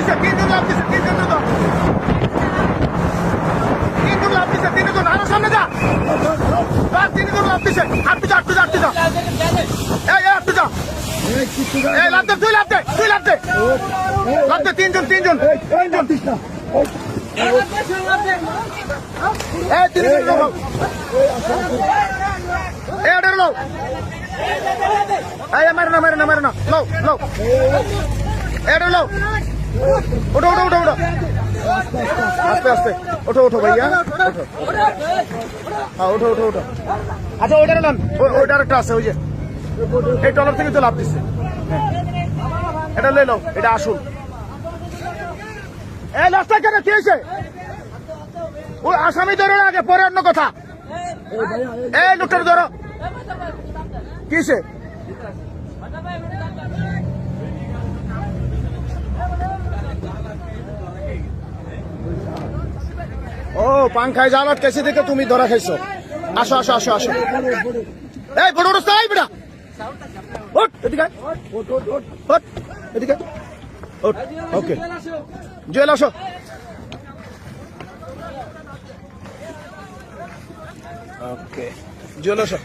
লাগতেছে তিন দিন লাগতেছে তিন দিন তো তিন দিন লাগতেছে তিন দিন আরও সামনে যা তিন দিন লাগতেছে আটটু যা আটটু যা আটটু যা এই আটটু যা এই লাগতে তুই লাগতে তুই লাগতে লাগতে তিনজন তিনজন তিনজন। এই তিনজন এই আটের লোক Ay, amarra, amarra, amarra, no, no, no. Era no. ওঠো ওঠো ওঠো ওঠো। আস্তে আস্তে। ওঠো ওঠো ভাইয়া। ওঠো। হ্যাঁ ওঠো ওঠো ওঠো। আচ্ছা ওইটার নাম ওইটার একটা আছে, ওই যে। এই টলার থেকে তো লাভ দিচ্ছে। এটা লই নাও, এটা আসুন এই লাস্টটা কেন কি হয়েছে? ওই আসামি ধরো আগে পরে অন্য কথা। এই লোকটার ধরো। কিসে পাংখায় জাল আটকেছে দেখে তুমি ধরা খাইছো। আসো আসো আসো আসো। এই, বড় বড় সাই বেটা ওট এদিকে ওট এদিকে ওট ওকে। জুয়েল, আসো। ওকে। জুয়েল, আসো।